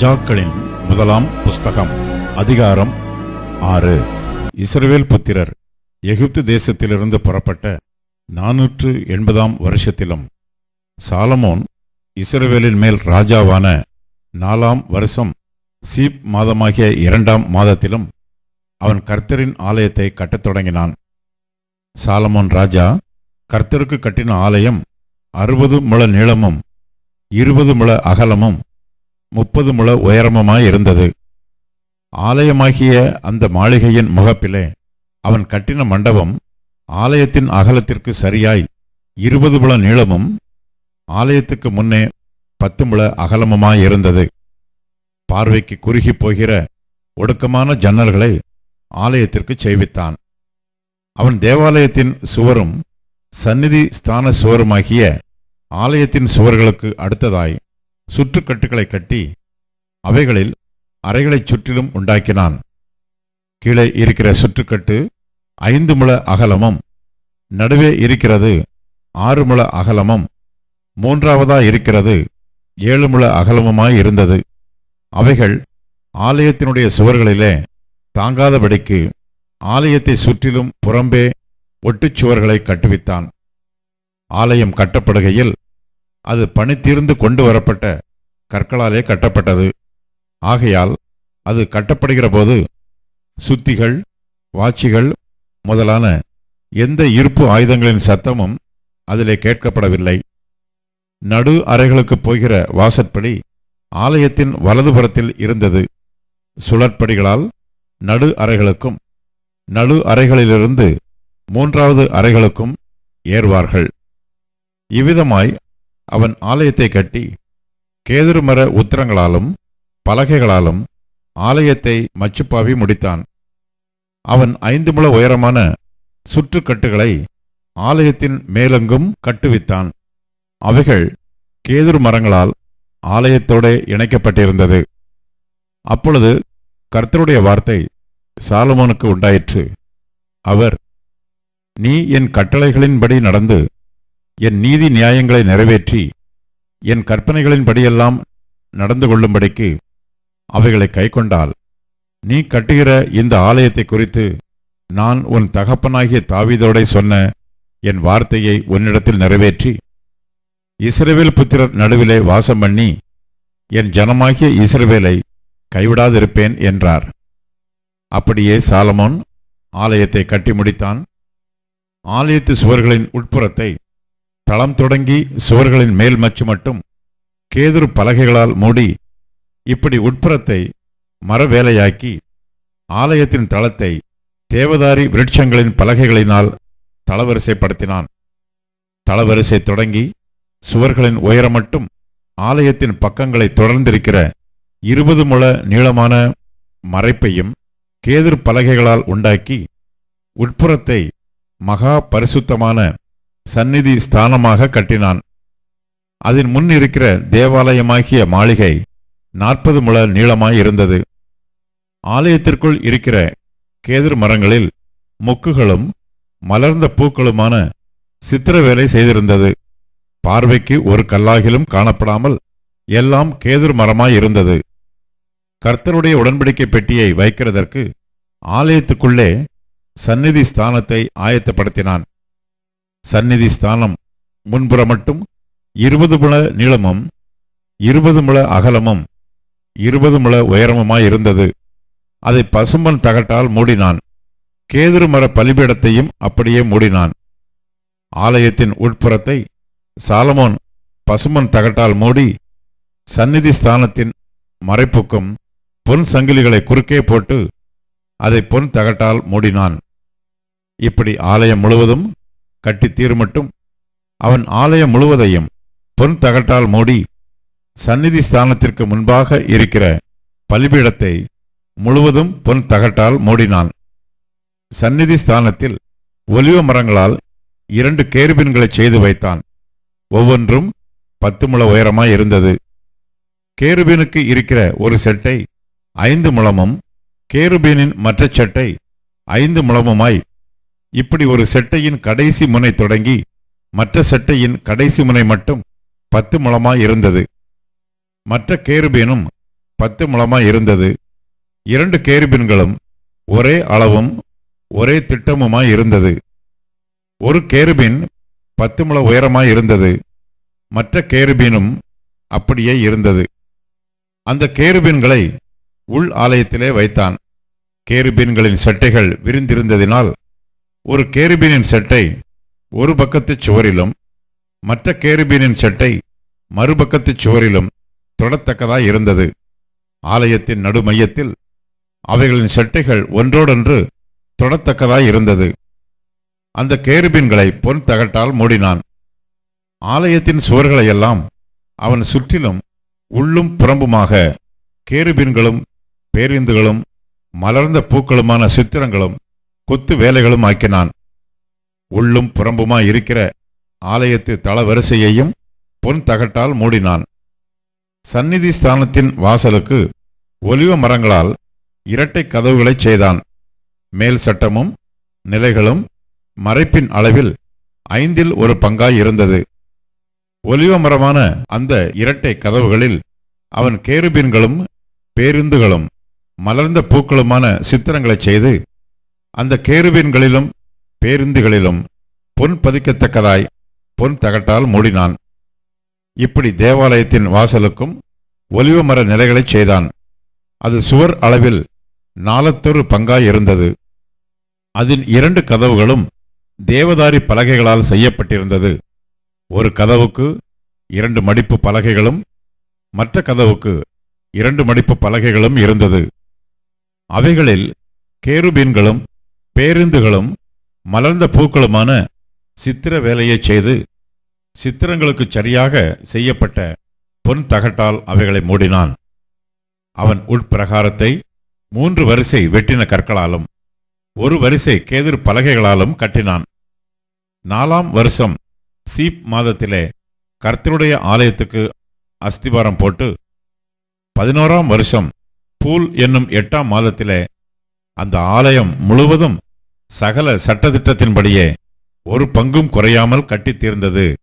ராஜாக்களின் முதலாம் புஸ்தகம் அதிகாரம் ஆறு. இஸ்ரவேல் புத்திரர் எகிப்து தேசத்திலிருந்து புறப்பட்ட நானூற்று எண்பதாம் வருஷத்திலும் சாலமோன் இஸ்ரவேலின் மேல் ராஜாவான நாலாம் வருஷம் சீப் மாதமாகிய இரண்டாம் மாதத்திலும் அவன் கர்த்தரின் ஆலயத்தை கட்டத் தொடங்கினான். சாலமோன் ராஜா கர்த்தருக்கு கட்டின ஆலயம் அறுபது முழ நீளமும் இருபது முழ அகலமும் முப்பது முழ உயரமுமாய் இருந்தது. ஆலயமாகிய அந்த மாளிகையின் முகப்பிலே அவன் கட்டின மண்டபம் ஆலயத்தின் அகலத்திற்கு சரியாய் இருபது முழ நீளமும் ஆலயத்துக்கு முன்னே பத்து முழ அகலமுமாயிருந்தது பார்வைக்கு குறுகிப் போகிற ஒடுக்கமான ஜன்னல்களை ஆலயத்திற்கு செய்வித்தான் அவன் தேவாலயத்தின் சுவரும் சந்நிதி ஸ்தான சுவருமாகிய ஆலயத்தின் சுவர்களுக்கு அடுத்ததாய் சுற்றுக்கட்டுகளை கட்டி அவைகளில் அறைகளைச் சுற்றிலும் உண்டாக்கினான். கீழே இருக்கிற சுற்றுக்கட்டு ஐந்து முழ அகலமும் நடுவே இருக்கிறது ஆறு முழ அகலமும் மூன்றாவதா இருக்கிறது ஏழு முழ அகலமுமாய் இருந்தது. அவைகள் ஆலயத்தினுடைய சுவர்களிலே தாங்காதபடிக்கு ஆலயத்தை சுற்றிலும் புறம்பே ஒட்டுச் சுவர்களை கட்டுவித்தான். ஆலயம் கட்டப்படுகையில் அது பணித்தீர்ந்து கொண்டு வரப்பட்ட கற்களாலே கட்டப்பட்டது. ஆகையால் அது கட்டப்படுகிற போது சுத்திகள் வாட்சிகள் முதலான எந்த இருப்பு ஆயுதங்களின் சத்தமும் அதிலே கேட்கப்படவில்லை. நடு அறைகளுக்கு போகிற வாசற்படி ஆலயத்தின் வலதுபுறத்தில் இருந்தது. சுழற்படிகளால் நடு அறைகளுக்கும் நடு அறைகளிலிருந்து மூன்றாவது அறைகளுக்கும் ஏறுவார்கள். இவ்விதமாய் அவன் ஆலயத்தை கட்டி கேதுருமர உத்திரங்களாலும் பலகைகளாலும் ஆலயத்தை மச்சுப்பாவி முடித்தான். அவன் ஐந்து முழ உயரமான சுற்றுக்கட்டுகளை ஆலயத்தின் மேலெங்கும் கட்டுவித்தான். அவைகள் கேதுரு மரங்களால் ஆலயத்தோடே இணைக்கப்பட்டிருந்தது. அப்பொழுது கர்த்தருடைய வார்த்தை சாலமோனுக்கு உண்டாயிற்று. அவர் நீ என் கட்டளைகளின்படி நடந்து என் நீதி நியாயங்களை நிறைவேற்றி என் கற்பனைகளின்படியெல்லாம் நடந்து கொள்ளும்படிக்கு அவைகளை கைக்கொண்டால் நீ கட்டுகிற இந்த ஆலயத்தை குறித்து நான் உன் தகப்பனாகிய தாவீதோடே சொன்ன என் வார்த்தையை உன்னிடத்தில் நிறைவேற்றி இஸ்ரவேல் புத்திரர் நடுவிலே வாசம் பண்ணி என் ஜனமாகிய இஸ்ரவேலை கைவிடாதிருப்பேன் என்றார். அப்படியே சாலமோன் ஆலயத்தை கட்டி முடித்தான். ஆலயத்து சுவர்களின் உட்புறத்தை தளம் தொடங்கி சுவர்களின் மேல் மச்சு மட்டும் கேதுரு பலகைகளால் மூடி இப்படி உட்புறத்தை மரவேலையாக்கி ஆலயத்தின் தளத்தை தேவதாரி விருட்சங்களின் பலகைகளினால் தளவரிசைப்படுத்தினான். தளவரிசை தொடங்கி சுவர்களின் உயரம் மட்டும் ஆலயத்தின் பக்கங்களை தொடர்ந்திருக்கிற இருபது முழ நீளமான மறைப்பையும் கேதுர் பலகைகளால் உண்டாக்கி உட்புறத்தை மகா பரிசுத்தமான சந்நிதி ஸ்தானமாக கட்டினான். அதன் முன் இருக்கிற தேவாலயமாகிய மாளிகை நாற்பது முழ நீளமாய் இருந்தது. ஆலயத்திற்குள் இருக்கிற கேதர் மரங்களில் மொக்குகளும் மலர்ந்த பூக்களுமான சித்திரவேலை செய்திருந்தது. பார்வைக்கு ஒரு கல்லாகிலும் காணப்படாமல் எல்லாம் கேதுரு மரமாய் இருந்தது. கர்த்தருடைய உடன்படிக்கை பெட்டியை வைக்கிறதற்கு ஆலயத்துக்குள்ளே சந்நிதி ஸ்தானத்தை ஆயத்தப்படுத்தினான். சந்நிதி ஸ்தானம் முன்புற மட்டும் இருபது முழ நீளமும் இருபது முழ அகலமும் இருபது முழ உயரமுமாய் இருந்தது. அதை பசும்பன் தகட்டால் மூடினான். கேதுரு மர பலிபீடத்தையும் அப்படியே மூடினான். ஆலயத்தின் உட்புறத்தை சாலமோன் பசுமன் தகட்டால் மூடி சந்நிதி ஸ்தானத்தின் மறைப்புக்கும் பொன் சங்கிலிகளை குறுக்கே போட்டு அதை பொன் தகட்டால் மூடினான். இப்படி ஆலயம் முழுவதும் கட்டி தீர்மட்டும் அவன் ஆலயம் முழுவதையும் பொன் தகட்டால் மூடி சந்நிதி ஸ்தானத்திற்கு முன்பாக இருக்கிற பலிபீடத்தை முழுவதும் பொன் தகட்டால் மூடினான். சந்நிதி ஸ்தானத்தில் ஒலிவ மரங்களால் இரண்டு கேருபின்களை செய்து வைத்தான். ஒவ்வொன்றும் பத்து முழ உயரமாய் இருந்தது. கேருபீனுக்கு இருக்கிற ஒரு செட்டை ஐந்து முழமும் கேருபீனின் மற்ற செட்டை ஐந்து முழமுமாய் இப்படி ஒரு செட்டையின் கடைசி முனை தொடங்கி மற்ற செட்டையின் கடைசி முனை மட்டும் பத்து முழமாய் இருந்தது. மற்ற கேருபீனும் பத்து முழமாய் இருந்தது. இரண்டு கேருபீன்களும் ஒரே அளவும் ஒரே திட்டமுமாய் இருந்தது. ஒரு கேருபீன் பத்து முழ உயரமாய் இருந்தது. மற்ற கேருபீனும் அப்படியே இருந்தது. அந்த கேருபீன்களை உள் ஆலயத்திலே வைத்தான். கேருபீன்களின் சட்டைகள் விரிந்திருந்ததினால் ஒரு கேருபீனின் செட்டை ஒரு பக்கத்து சுவரிலும் மற்ற கேருபீனின் செட்டை மறுபக்கத்து சுவரிலும் தொடத்தக்கதாய் இருந்தது. ஆலயத்தின் நடுமையத்தில் அவைகளின் செட்டைகள் ஒன்றோடொன்று தொடத்தக்கதாய் இருந்தது. அந்த கேருபீன்களை பொன் தகட்டால் மூடினான். ஆலயத்தின் சுவர்களையெல்லாம் அவன் சுற்றிலும் உள்ளும் புறம்புமாக கேருபீன்களும் பேருந்துகளும் மலர்ந்த பூக்களுமான சித்திரங்களும் கொத்து வேலைகளும் ஆக்கினான். உள்ளும் புறம்புமாய் இருக்கிற ஆலயத்து தளவரிசையையும் பொன் தகட்டால் மூடினான். சந்நிதி ஸ்தானத்தின் வாசலுக்கு ஒலிவ மரங்களால் இரட்டை கதவுகளைச் செய்தான். மேல் சட்டமும் நிலைகளும் மறைப்பின் அளவில் ஐந்தில் ஒரு பங்காய் இருந்தது. ஒலிவ மரமான அந்த இரட்டை கதவுகளில் அவன் கேருபீன்களும் பேருந்துகளும் மலர்ந்த பூக்களுமான சித்திரங்களைச் செய்து அந்த கேருபீன்களிலும் பேருந்துகளிலும் பொன் பதிக்கத்தக்கதாய் பொன் தகட்டால் மூடினான். இப்படி தேவாலயத்தின் வாசலுக்கும் ஒலிவ மர நிலைகளைச் செய்தான். அது சுவர் அளவில் நாலத்தொரு பங்காய் இருந்தது. அதன் இரண்டு கதவுகளும் தேவதாரி பலகைகளால் செய்யப்பட்டிருந்தது. ஒரு கதவுக்கு இரண்டு மடிப்பு பலகைகளும் மற்ற கதவுக்கு இரண்டு மடிப்பு பலகைகளும் இருந்தது. அவைகளில் கேருபீன்களும் பேருந்துகளும் மலர்ந்த பூக்களுமான சித்திர வேலையைச் செய்து சித்திரங்களுக்கு சரியாக செய்யப்பட்ட பொன் தகட்டால் அவைகளை மூடினான். அவன் உட்பிரகாரத்தை மூன்று வரிசை வெட்டின கற்களாலும் ஒரு வரிசை கேதிர் பலகைகளாலும் கட்டினான். நாலாம் வருஷம் சீப் மாதத்திலே கர்த்தருடைய ஆலயத்துக்கு அஸ்திபாரம் போட்டு பதினோராம் வருஷம் பூல் என்னும் எட்டாம் மாதத்திலே அந்த ஆலயம் முழுவதும் சகல சட்டத்திட்டத்தின்படியே ஒரு பங்கும் குறையாமல் கட்டித் தீர்ந்தது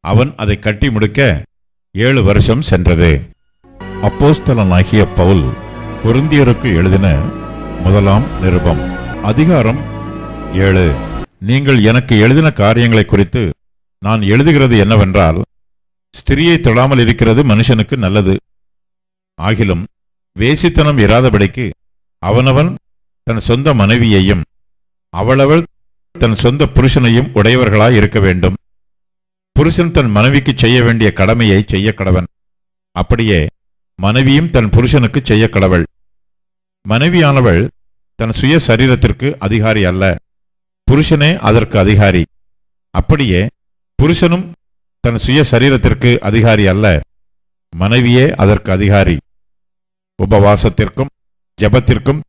அவன் அதை கட்டி முடிக்க ஏழு வருஷம் சென்றது. அப்போஸ்தலனாகிய பவுல் பொருந்தியருக்கு எழுதின முதலாம் நிருபம் அதிகாரம் ஏழு. நீங்கள் எனக்கு எழுதின காரியங்களை குறித்து நான் எழுதுகிறது என்னவென்றால் ஸ்திரியை தொடாமல் இருக்கிறது மனுஷனுக்கு நல்லது. ஆகிலும் வேசித்தனம் இராதபடிக்கு அவனவன் தன் சொந்த மனைவியையும் அவளவள் தன் சொந்த புருஷனையும் உடையவர்களாய் இருக்க வேண்டும். புருஷன் தன் மனைவிக்கு செய்ய வேண்டிய கடமையை செய்ய கடவன். அப்படியே மனைவியும் தன் புருஷனுக்கு செய்ய கடவள். மனைவியானவள் தன் சுய சரீரத்திற்கு அதிகாரி அல்ல. புருஷனே அதற்கு அதிகாரி. அப்படியே புருஷனும் தன் சுய சரீரத்திற்கு அதிகாரி அல்ல. மனைவியே அதற்கு அதிகாரி. உபவாசத்திற்கும் ஜெபத்திற்கும்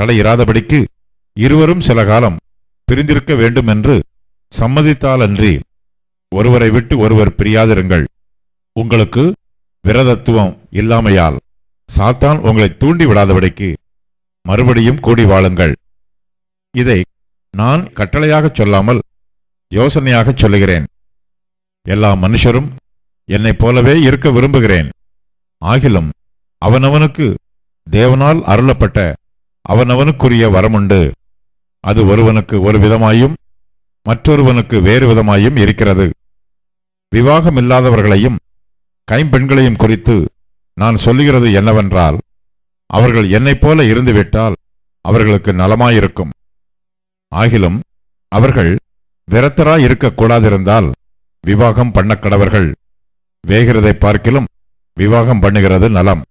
தலையிராதபடிக்கு இருவரும் சில காலம் பிரிந்திருக்க வேண்டும் என்று சம்மதித்தாலன்றி ஒருவரை விட்டு ஒருவர் பிரியாதிருங்கள். உங்களுக்கு விரதத்துவம் இல்லாமையால் சாத்தான் உங்களை தூண்டி விடாதபடிக்கு மறுபடியும் கூடி வாழுங்கள். இதை நான் கட்டளையாகச் சொல்லாமல் யோசனையாகச் சொல்லுகிறேன். எல்லா மனுஷரும் என்னைப் போலவே இருக்க விரும்புகிறேன். ஆகிலும் அவனவனுக்கு தேவனால் அருளப்பட்ட அவனவனுக்குரிய வரமுண்டு. அது ஒருவனுக்கு ஒரு விதமாயும் மற்றொருவனுக்கு வேறு விதமாயும் இருக்கிறது. விவாகமில்லாதவர்களையும் கைம்பெண்களையும் குறித்து நான் சொல்லுகிறது என்னவென்றால் அவர்கள் என்னைப் போல இருந்துவிட்டால் அவர்களுக்கு நலமாயிருக்கும். ஆகிலும் அவர்கள் விரத்தராய் இருக்கக்கூடாதிருந்தால் விவாகம் பண்ணக்கடவர்கள் வேகிறதை பார்க்கிலும் விவாகம் பண்ணுகிறது நலம்.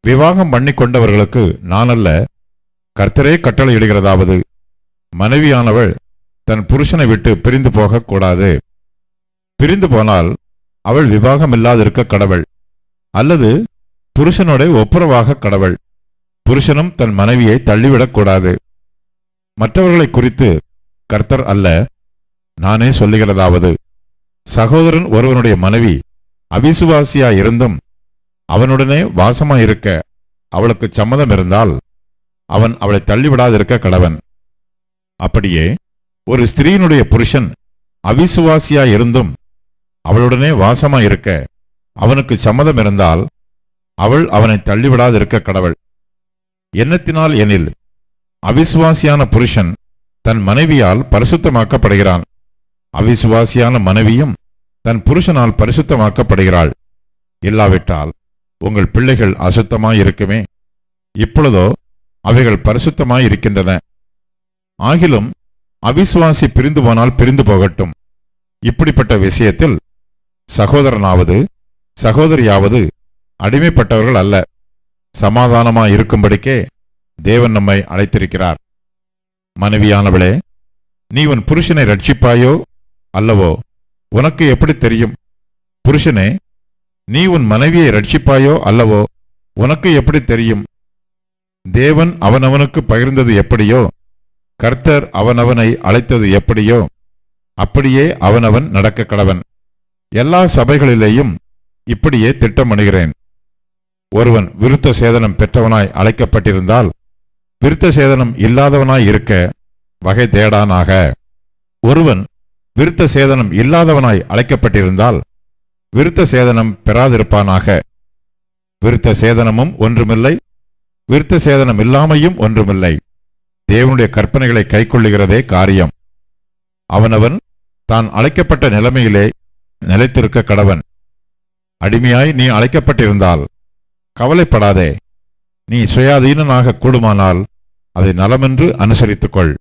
விவாகம் பண்ணிக்கொண்டவர்களுக்கு நானல்ல கர்த்தரே கட்டளையிடுகிறதாவது. மனைவியானவள் தன் புருஷனை விட்டு பிரிந்து போகக்கூடாது. பிரிந்து போனால் அவள் விவாகமில்லாதிருக்க கடவள். அல்லது புருஷனோட ஒப்புரவாக கடவள். புருஷனும் தன் மனைவியை தள்ளிவிடக்கூடாது. மற்றவர்களை குறித்து கர்த்தர் அல்ல நானே சொல்லுகிறதாவது. சகோதரன் ஒருவனுடைய மனைவி அவிசுவாசியா இருந்தும் அவனுடனே வாசமாயிருக்க அவளுக்கு சம்மதம் இருந்தால் அவன் அவளை தள்ளிவிடாதிருக்க கடவன். அப்படியே ஒரு ஸ்திரீனுடைய புருஷன் அவிசுவாசியா இருந்தும் அவளுடனே வாசமாயிருக்க அவனுக்கு சம்மதம் இருந்தால் அவள் அவனை தள்ளிவிடாதிருக்க கடவள். எண்ணத்தினால் எனில் அவிசுவாசியான புருஷன் தன் மனைவியால் பரிசுத்தமாக்கப்படுகிறான். அவிசுவாசியான மனைவியும் தன் புருஷனால் பரிசுத்தமாக்கப்படுகிறாள். இல்லாவிட்டால் உங்கள் பிள்ளைகள் அசுத்தமாயிருக்குமே. இப்பொழுதோ அவைகள் பரிசுத்தமாயிருக்கின்றன. ஆகிலும் அவிசுவாசி பிரிந்து போனால் பிரிந்து போகட்டும் இப்படிப்பட்ட விஷயத்தில் சகோதரனாவது சகோதரியாவது அடிமைப்பட்டவர்கள் அல்ல. சமாதானமாயிருக்கும்படிக்கே தேவன் நம்மை அழைத்திருக்கிறார். மனைவியானவளே நீ உன் புருஷனை ரட்சிப்பாயோ அல்லவோ? உனக்கு எப்படி தெரியும்? புருஷனே நீ உன் மனைவியை ரட்சிப்பாயோ அல்லவோ? உனக்கு எப்படி தெரியும்? தேவன் அவனவனுக்கு பகிர்ந்தது எப்படியோ? கர்த்தர் அவனவனை அழைத்தது எப்படியோ? அப்படியே அவனவன் நடக்க கடவன். எல்லா சபைகளிலேயும் இப்படியே திட்டமணுகிறேன். ஒருவன் விருத்த சேதனம் பெற்றவனாய் அழைக்கப்பட்டிருந்தால் விருத்த சேதனம் இல்லாதவனாய் இருக்க வகை தேடானாக. ஒருவன் விருத்த சேதனம் இல்லாதவனாய் அழைக்கப்பட்டிருந்தால் விருத்த சேதனம் பெறாதிருப்பானாக. விருத்த சேதனமும் ஒன்றுமில்லை விருத்த சேதனம் இல்லாமையும் ஒன்றுமில்லை. தேவனுடைய கற்பனைகளை கைக்கொள்ளுகிறதே காரியம். அவனவன் தான் அழைக்கப்பட்ட நிலைமையிலே நிலைத்திருக்க கடவன். அடிமையாய் நீ அழைக்கப்பட்டிருந்தால் கவலைப்படாதே. நீ சுயாதீனனாக கூடுமானால் அதை நலமென்று அனுசரித்துக்கொள்.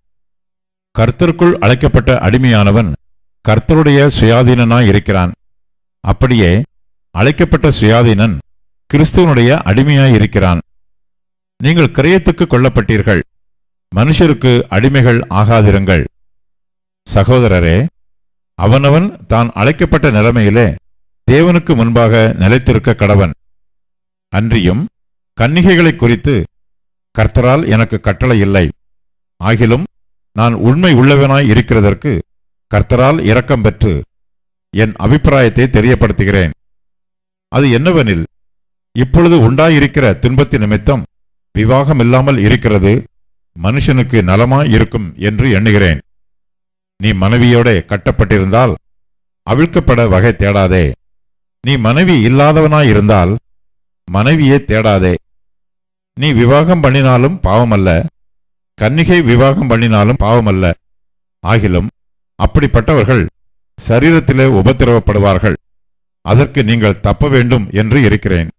கர்த்தருக்குள் அழைக்கப்பட்ட அடிமையானவன் கர்த்தருடைய சுயாதீனனாய் இருக்கிறான். அப்படியே அழைக்கப்பட்ட சுயாதீனன் கிறிஸ்துவனுடைய அடிமையாய் இருக்கிறான். நீங்கள் கிரயத்துக்கு கொல்லப்பட்டீர்கள். மனுஷருக்கு அடிமைகள் ஆகாதிருங்கள். சகோதரரே அவனவன் தான் அழைக்கப்பட்ட நிலைமையிலே தேவனுக்கு முன்பாக நிலைத்திருக்க கடவன். அன்றியும் கன்னிகைகளை குறித்து கர்த்தரால் எனக்கு கட்டளை இல்லை. ஆகிலும் நான் உண்மை உள்ளவனாய் இருக்கிறதற்கு கர்த்தரால் இரக்கம் பெற்று என் அபிப்பிராயத்தை தெரியப்படுத்துகிறேன். அது என்னவெனில் இப்பொழுது உண்டாயிருக்கிற துன்பத்தின் நிமித்தம் விவாகமில்லாமல் இருக்கிறது மனுஷனுக்கு நலமாய் இருக்கும் என்று எண்ணுகிறேன். நீ மனைவியோட கட்டப்பட்டிருந்தால் அவிழ்க்கப்பட வகை தேடாதே. நீ மனைவி இல்லாதவனாயிருந்தால் மனைவியே தேடாதே. நீ விவாகம் பண்ணினாலும் பாவமல்ல கன்னிகை விவாகம் பண்ணினாலும் பாவமல்ல. ஆகிலும் அப்படிப்பட்டவர்கள் சரீரத்திலே உபத்திரவப்படுவார்கள். அதற்கு நீங்கள் தப்ப வேண்டும் என்று இருக்கிறேன்.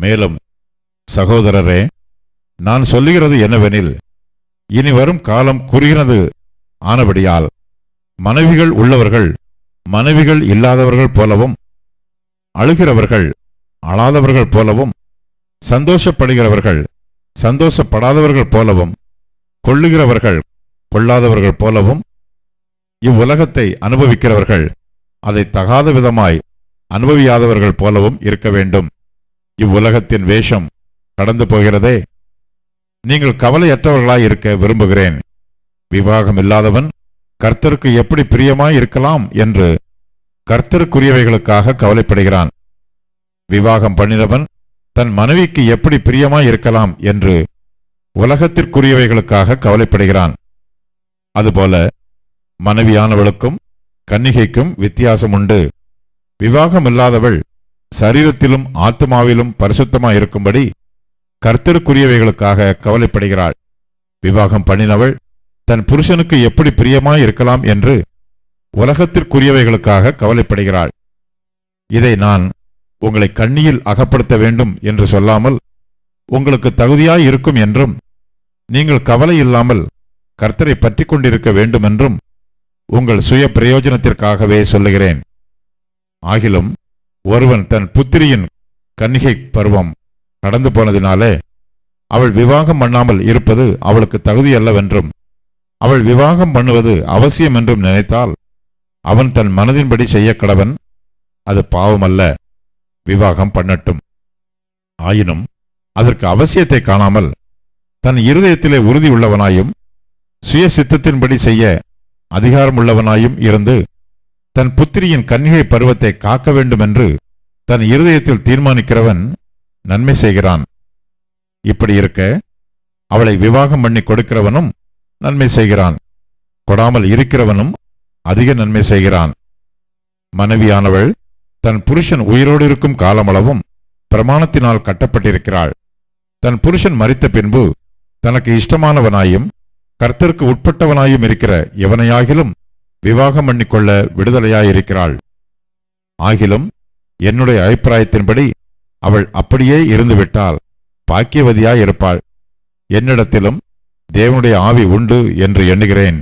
மேலும் சகோதரரே நான் சொல்லுகிறது என்னவெனில் இனி வரும் காலம் குறுகிறது ஆனபடியால் மனைவிகள் உள்ளவர்கள் மனைவிகள் இல்லாதவர்கள் போலவும் அழுகிறவர்கள் அழாதவர்கள் போலவும் சந்தோஷப்படுகிறவர்கள் சந்தோஷப்படாதவர்கள் போலவும் கொள்ளுகிறவர்கள் கொள்ளாதவர்கள் போலவும் இவ்வுலகத்தை அனுபவிக்கிறவர்கள் அதை தகாத விதமாய் அனுபவியாதவர்கள் போலவும் இருக்க வேண்டும். இவ்வுலகத்தின் வேஷம் கடந்து போகிறதே. நீங்கள் கவலையற்றவர்களாய் இருக்க விரும்புகிறேன். விவாகம் இல்லாதவன் கர்த்தருக்கு எப்படி பிரியமாய் இருக்கலாம் என்று கர்த்தருக்குரியவைகளுக்காக கவலைப்படுகிறான். விவாகம் பண்ணினவன் தன் மனைவிக்கு எப்படி பிரியமாய் இருக்கலாம் என்று உலகத்திற்குரியவைகளுக்காக கவலைப்படுகிறான். அதுபோல மனைவியானவளுக்கும் கன்னிகைக்கும் வித்தியாசம் உண்டு விவாகமில்லாதவள் சரீரத்திலும் ஆத்மாவிலும் பரிசுத்தமாயிருக்கும்படி கர்த்தருக்குரியவைகளுக்காக கவலைப்படுகிறாள். விவாகம் பண்ணினவள் தன் புருஷனுக்கு எப்படி பிரியமாய் இருக்கலாம் என்று உலகத்திற்குரியவைகளுக்காக கவலைப்படுகிறாள். இதை நான் உங்களை கண்ணியில் அகப்படுத்த வேண்டும் என்று சொல்லாமல் உங்களுக்கு தகுதியாய் இருக்கும் என்றும் நீங்கள் கவலை இல்லாமல் கர்த்தரை பற்றி கொண்டிருக்க வேண்டுமென்றும் உங்கள் சுய பிரயோஜனத்திற்காகவே சொல்லுகிறேன். ஆகிலும் ஒருவன் தன் புத்திரியின் கன்னிகை பருவம் நடந்து போனதினாலே அவள் விவாகம் பண்ணாமல் இருப்பது அவளுக்கு தகுதியல்லவென்றும் அவள் விவாகம் பண்ணுவது அவசியம் என்றும் நினைத்தால் அவன் தன் மனதின்படி செய்ய கடவன் அது பாவமல்ல விவாகம் பண்ணட்டும். ஆயினும் அதற்கு அவசியத்தை காணாமல் தன் இருதயத்திலே உறுதி உள்ளவனாயும் சுய சித்தத்தின்படி செய்ய அதிகாரமுள்ளவனாயும் இருந்து தன் புத்திரியின் கன்னிகை பருவத்தை காக்க வேண்டுமென்று தன் இருதயத்தில் தீர்மானிக்கிறவன் நன்மை செய்கிறான். இப்படி இருக்க அவளை விவாகம் பண்ணி கொடுக்கிறவனும் நன்மை செய்கிறான். கொடாமல் இருக்கிறவனும் அதிக நன்மை செய்கிறான். மனைவியானவள் தன் புருஷன் உயிரோடு இருக்கும் காலமளவும் பிரமாணத்தினால் கட்டப்பட்டிருக்கிறாள். தன் புருஷன் மறித்த பின்பு தனக்கு இஷ்டமானவனாயும் கர்த்தருக்கு உட்பட்டவனாயும் இருக்கிற எவனையாகிலும் விவாகம் பண்ணிக்கொள்ள விடுதலையாயிருக்கிறாள். ஆகிலும் என்னுடைய அபிப்பிராயத்தின்படி அவள் அப்படியே இருந்துவிட்டால் பாக்கியவதியாயிருப்பாள் என்னிடத்திலும் தேவனுடைய ஆவி உண்டு என்று எண்ணுகிறேன்.